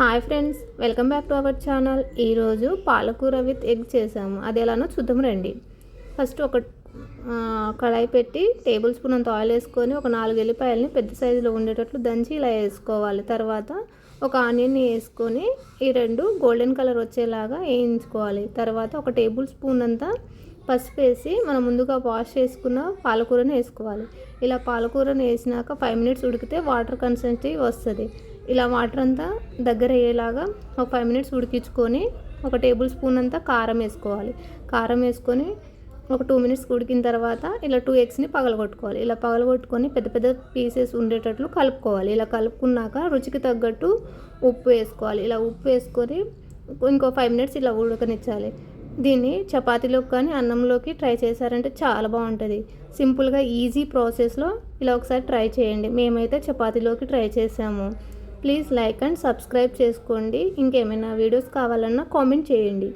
Hi friends welcome back to our channel. ఈరోజు పాలకూర with egg చేసాము. అది ఎలానో చూద్దాం రండి. ఫస్ట్ ఒక కడాయి పెట్టి టేబుల్ స్పూన్ అంత ఆయిల్ వేసుకొని ఒక నాలుగు ఎల్లిపాయలని పెద్ద సైజులో ఉండేటట్లు దంచి ఇలా వేసుకోవాలి. తర్వాత ఒక ఆనియన్ని వేసుకొని ఈ రెండు గోల్డెన్ కలర్ వచ్చేలాగా వేయించుకోవాలి. తర్వాత ఒక టేబుల్ స్పూన్ అంతా పసుపు వేసి మనం ముందుగా వాష్ చేసుకున్న పాలకూరని వేసుకోవాలి. ఇలా పాలకూరని వేసినాక ఫైవ్ మినిట్స్ ఉడికితే వాటర్ కన్సిస్టెన్సీ వస్తుంది. ఇలా వాటర్ అంతా దగ్గర అయ్యేలాగా ఒక ఫైవ్ మినిట్స్ ఉడికించుకొని ఒక టేబుల్ స్పూన్ అంతా కారం వేసుకోవాలి. కారం వేసుకొని ఒక టూ మినిట్స్ ఉడికిన తర్వాత ఇలా టూ ఎగ్స్ని పగలగొట్టుకోవాలి. ఇలా పగలగొట్టుకొని పెద్ద పెద్ద పీసెస్ ఉండేటట్లు కలుపుకోవాలి. ఇలా కలుపుకున్నాక రుచికి తగ్గట్టు ఉప్పు వేసుకోవాలి. ఇలా ఉప్పు వేసుకొని ఇంకో ఫైవ్ మినిట్స్ ఇలా ఉడకనిచ్చాలి. దీన్ని చపాతీలోకి కానీ అన్నంలోకి ట్రై చేశారంటే చాలా బాగుంటుంది. సింపుల్గా ఈజీ ప్రాసెస్లో ఇలా ఒకసారి ట్రై చేయండి. మేమైతే చపాతీలోకి ట్రై చేసాము. ప్లీజ్ లైక్ అండ్ సబ్స్క్రైబ్ చేసుకోండి. ఇంకేమైనా వీడియోస్ కావాలన్నా కామెంట్ చేయండి.